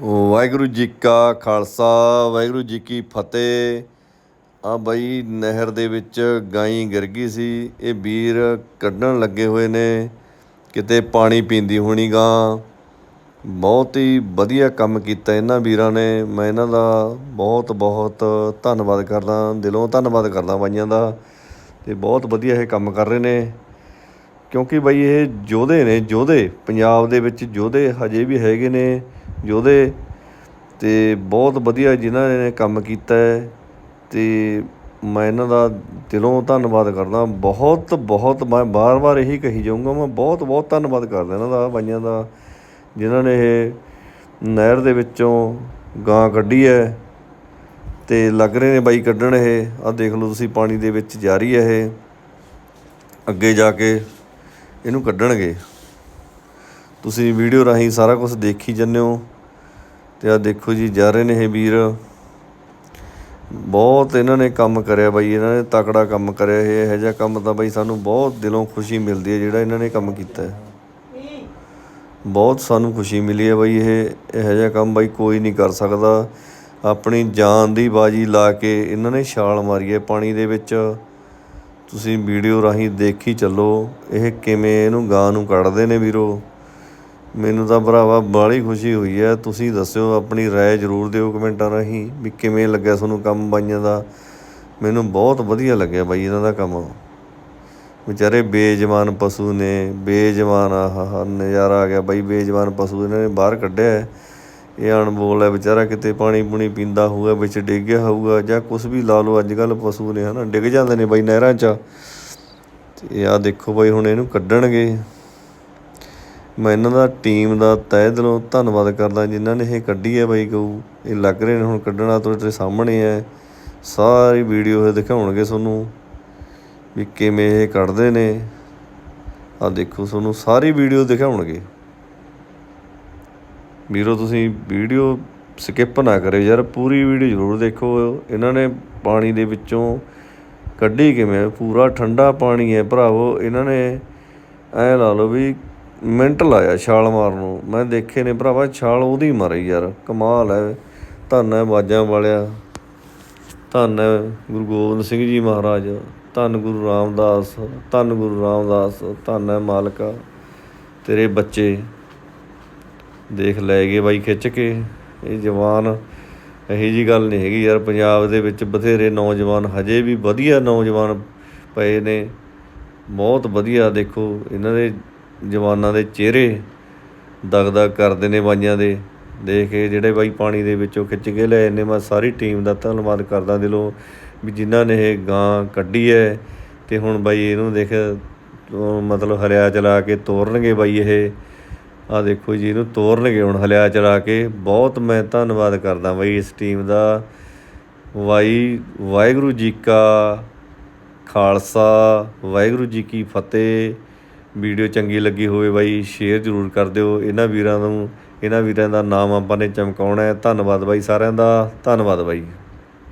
ਵਾਹਿਗੁਰੂ ਜੀ ਕਾ ਖਾਲਸਾ, ਵਾਹਿਗੁਰੂ ਜੀ ਕੀ ਫਤਿਹ। ਆ ਬਈ ਨਹਿਰ ਦੇ ਵਿੱਚ ਗਾਈ ਗਿਰ ਗਈ ਸੀ। ਇਹ ਵੀਰ ਕੱਢਣ ਲੱਗੇ ਹੋਏ ਨੇ। ਕਿਤੇ ਪਾਣੀ ਪੀਂਦੀ ਹੋਣੀ ਗਾਂ। ਬਹੁਤ ਹੀ ਵਧੀਆ ਕੰਮ ਕੀਤਾ ਇਹਨਾਂ ਵੀਰਾਂ ਨੇ। ਮੈਂ ਇਹਨਾਂ ਦਾ ਬਹੁਤ ਬਹੁਤ ਧੰਨਵਾਦ ਕਰਦਾ, ਦਿਲੋਂ ਧੰਨਵਾਦ ਕਰਦਾ ਬਾਈਆਂ ਦਾ। ਤੇ ਬਹੁਤ ਵਧੀਆ ਇਹ ਕੰਮ ਕਰ ਰਹੇ ਨੇ। ਕਿਉਂਕਿ ਬਈ ਇਹ ਯੋਧੇ ਨੇ, ਯੋਧੇ। ਪੰਜਾਬ ਦੇ ਵਿੱਚ ਯੋਧੇ ਹਜੇ ਵੀ ਹੈਗੇ ਨੇ। ਯੋਧੇ ਤੇ ਬਹੁਤ ਵਧੀਆ ਜਿਨ੍ਹਾਂ ਨੇ ਕੰਮ ਕੀਤਾ ਹੈ ਤੇ ਮੈਂ ਇਹਨਾਂ ਦਾ ਦਿਲੋਂ ਧੰਨਵਾਦ ਕਰਦਾ। ਬਹੁਤ ਬਹੁਤ ਮੈਂ ਬਾਰ-ਬਾਰ ਇਹੀ ਕਹੀ ਜਾਊਂਗਾ, ਮੈਂ ਬਹੁਤ ਬਹੁਤ ਧੰਨਵਾਦ ਕਰਦਾ ਇਹਨਾਂ ਦਾ, ਬਾਈਆਂ ਦਾ, ਜਿਨ੍ਹਾਂ ਨੇ ਇਹ ਨਹਿਰ ਦੇ ਵਿੱਚੋਂ ਗਾਂ ਕੱਢੀ ਹੈ ਤੇ ਲੱਗ ਰਹੇ ਨੇ ਬਾਈ ਕੱਢਣ ਇਹ। ਆਹ ਦੇਖ ਲਓ ਤੁਸੀਂ ਪਾਣੀ ਦੇ ਵਿੱਚ ਜਾ ਰਹੀ ਹੈ ਇਹ। ਅੱਗੇ ਜਾ ਕੇ ਇਹਨੂੰ ਕੱਢਣਗੇ। ਤੁਸੀਂ ਵੀਡੀਓ ਰਾਹੀਂ ਸਾਰਾ ਕੁਝ ਦੇਖੀ ਜੰਨੇ ਹੋ। ਤੇ ਆ ਦੇਖੋ ਜੀ, ਜਾ ਰਹੇ ਨੇ ਇਹ ਵੀਰ। ਬਹੁਤ ਇਹਨਾਂ ਨੇ ਕੰਮ ਕਰਿਆ ਬਾਈ, ਇਹਨਾਂ ਨੇ ਤਕੜਾ ਕੰਮ ਕਰਿਆ ਇਹ, ਇਹੋ ਜਿਹਾ ਕੰਮ ਤਾਂ ਬਾਈ ਸਾਨੂੰ ਬਹੁਤ ਦਿਲੋਂ ਖੁਸ਼ੀ ਮਿਲਦੀ ਹੈ ਜਿਹੜਾ ਇਹਨਾਂ ਨੇ ਕੰਮ ਕੀਤਾ ਹੈ। ਬਹੁਤ ਸਾਨੂੰ ਖੁਸ਼ੀ ਮਿਲੀ ਹੈ ਬਾਈ ਇਹ, ਇਹੋ ਜਿਹਾ ਕੰਮ ਬਾਈ ਕੋਈ ਨਹੀਂ ਕਰ ਸਕਦਾ। ਆਪਣੀ ਜਾਨ ਦੀ ਬਾਜੀ ਲਾ ਕੇ ਇਹਨਾਂ ਨੇ ਛਾਲ ਮਾਰੀ ਹੈ ਪਾਣੀ ਦੇ ਵਿੱਚ। ਤੁਸੀਂ ਵੀਡੀਓ ਰਾਹੀਂ ਦੇਖੀ ਚੱਲੋ, ਇਹ ਕਿਵੇਂ ਇਹਨੂੰ ਗਾਂ ਨੂੰ ਕੱਢਦੇ ਨੇ ਵੀਰੋ। ਮੈਨੂੰ ਤਾਂ ਭਰਾਵਾ ਬਾਹਲੀ ਖੁਸ਼ੀ ਹੋਈ ਹੈ ਤੁਸੀਂ ਦੱਸਿਓ ਆਪਣੀ رائے ਜ਼ਰੂਰ ਦਿਓ ਕਮੈਂਟਾਂ ਰਾਹੀਂ ਵੀ ਕਿਵੇਂ ਲੱਗਿਆ ਤੁਹਾਨੂੰ ਕੰਮ ਬਾਈਆਂ ਦਾ ਮੈਨੂੰ ਬਹੁਤ ਵਧੀਆ ਲੱਗਿਆ ਬਾਈ ਇਹਨਾਂ ਦਾ ਕੰਮ ਵਿਚਾਰੇ ਬੇਜਵਾਨ ਪਸ਼ੂ ਨੇ ਬੇਜਵਾਨ ਆਹ ਨਜ਼ਾਰਾ ਆ ਗਿਆ ਬਾਈ ਬੇਜਵਾਨ ਪਸ਼ੂ ਇਹਨਾਂ ਨੇ ਬਾਹਰ ਕੱਢਿਆ ਹੈ। ਇਹ ਅਣਬੋਲ ਹੈ ਵਿਚਾਰਾ ਕਿਤੇ ਪਾਣੀ ਪੂਣੀ ਪੀਂਦਾ ਹੋਊਗਾ ਵਿੱਚ ਡਿੱਗ ਗਿਆ ਹੋਊਗਾ ਜਾਂ ਕੁਝ ਵੀ ਲਾ ਲਓ ਅੱਜ ਕੱਲ ਪਸ਼ੂ ਨੇ ਹਨਾ ਡਿੱਗ ਜਾਂਦੇ ਨੇ ਬਾਈ ਨਹਿਰਾਂ 'ਚ ਤੇ ਆਹ ਦੇਖੋ ਬਾਈ ਹੁਣ ਇਹਨੂੰ ਕੱਢਣਗੇ ਮੈਂ ਇਹਨਾਂ ਦਾ ਟੀਮ ਦਾ ਤਹਿ ਦਿਲੋਂ ਧੰਨਵਾਦ ਕਰਦਾ ਜਿਨ੍ਹਾਂ ਨੇ ਇਹ ਕੱਢੀ ਹੈ ਬਾਈ ਗਊ ਇਹ ਲੱਗ ਰਹੇ ਨੇ ਹੁਣ ਕੱਢਣਾ ਤੁਹਾਡੇ ਸਾਹਮਣੇ ਹੈ। ਸਾਰੀ ਵੀਡੀਓ ਇਹ ਦਿਖਾਉਣਗੇ ਤੁਹਾਨੂੰ ਵੀ ਕਿਵੇਂ ਇਹ ਕੱਢਦੇ ਨੇ। ਆ ਦੇਖੋ ਤੁਹਾਨੂੰ ਸਾਰੀ ਵੀਡੀਓ ਦਿਖਾਉਣਗੇ। ਵੀਰੋ, ਤੁਸੀਂ ਵੀਡੀਓ ਸਕਿਪ ਨਾ ਕਰਿਓ ਯਾਰ, ਪੂਰੀ ਵੀਡੀਓ ਜ਼ਰੂਰ ਦੇਖੋ। ਇਹਨਾਂ ਨੇ ਪਾਣੀ ਦੇ ਵਿੱਚੋਂ ਕੱਢੀ ਕਿਵੇਂ? ਪੂਰਾ ਠੰਡਾ ਪਾਣੀ ਹੈ ਭਰਾਵੋ। ਇਹਨਾਂ ਨੇ ਐ ਲਾ ਲਓ ਵੀ ਮਿੰਟ ਲਾਇਆ ਛਾਲ ਮਾਰਨ। ਨੂੰ ਮੈਂ ਦੇਖੇ ਨੇ ਭਰਾਵਾ, ਛਾਲ ਉਹਦੀ ਮਾਰੀ ਯਾਰ। ਕਮਾਲ ਹੈ ਧੰਨ ਹੈ ਬਾਜਾਂ ਵਾਲਿਆ। ਧੰਨ ਹੈ ਗੁਰੂ ਗੋਬਿੰਦ ਸਿੰਘ ਜੀ ਮਹਾਰਾਜ। ਧੰਨ ਗੁਰੂ ਰਾਮਦਾਸ। ਧੰਨ ਗੁਰੂ ਰਾਮਦਾਸ। ਧੰਨ ਹੈ ਮਾਲਕਾ। ਤੇਰੇ ਬੱਚੇ ਦੇਖ ਲੈ ਗਏ ਬਾਈ ਖਿੱਚ ਕੇ। ਇਹ ਜਵਾਨ ਇਹੀ ਜੀ ਗੱਲ ਨਹੀਂ ਹੈਗੀ ਯਾਰ। ਪੰਜਾਬ ਦੇ ਵਿੱਚ ਬਥੇਰੇ ਨੌਜਵਾਨ, ਹਜੇ ਵੀ ਵਧੀਆ ਨੌਜਵਾਨ ਪਏ ਨੇ। ਬਹੁਤ ਵਧੀਆ ਦੇਖੋ। ਇਹਨਾਂ ਦੇ ਜਵਾਨਾਂ ਦੇ ਚਿਹਰੇ ਦਗਦਗ ਕਰਦੇ ਨੇ ਬਾਈਆਂ ਦੇ। ਦੇਖ ਕੇ ਜਿਹੜੇ ਬਾਈ ਪਾਣੀ ਦੇ ਵਿੱਚੋਂ ਖਿੱਚ ਕੇ ਲਏ ਨੇ ਮੈਂ ਸਾਰੀ ਟੀਮ ਦਾ ਧੰਨਵਾਦ ਕਰਦਾ ਦਿਲੋਂ ਵੀ ਜਿਨ੍ਹਾਂ ਨੇ ਇਹ ਗਾਂ ਕੱਢੀ ਹੈ। ਤੇ ਹੁਣ ਬਾਈ ਇਹਨੂੰ ਦੇਖ ਮਤਲਬ ਹਰਿਆ ਚਲਾ ਕੇ ਤੋਰਨਗੇ ਬਾਈ ਇਹ। ਆ ਦੇਖੋ ਜੀ, ਇਹਨੂੰ ਤੋਰਨਗੇ ਹੁਣ ਹਲਿਆ ਚਲਾ ਕੇ। ਬਹੁਤ ਮੈਂ ਧੰਨਵਾਦ ਕਰਦਾ ਬਾਈ ਇਸ ਟੀਮ ਦਾ। ਵਾਈ ਵਾਹਿਗੁਰੂ ਜੀ ਕਾ ਖਾਲਸਾ, ਵਾਹਿਗੁਰੂ ਜੀ ਕੀ ਫਤਿਹ। ਵੀਡੀਓ ਚੰਗੀ ਲੱਗੀ ਹੋਵੇ ਬਾਈ ਸ਼ੇਅਰ ਜ਼ਰੂਰ ਕਰ ਦਿਓ। ਇਹਨਾਂ ਵੀਰਾਂ ਨੂੰ, ਇਹਨਾਂ ਵੀਰਾਂ ਦਾ ਨਾਮ ਆਪਾਂ ਨੇ ਚਮਕਾਉਣਾ ਹੈ। ਧੰਨਵਾਦ ਬਾਈ ਸਾਰਿਆਂ ਦਾ। ਧੰਨਵਾਦ ਬਾਈ।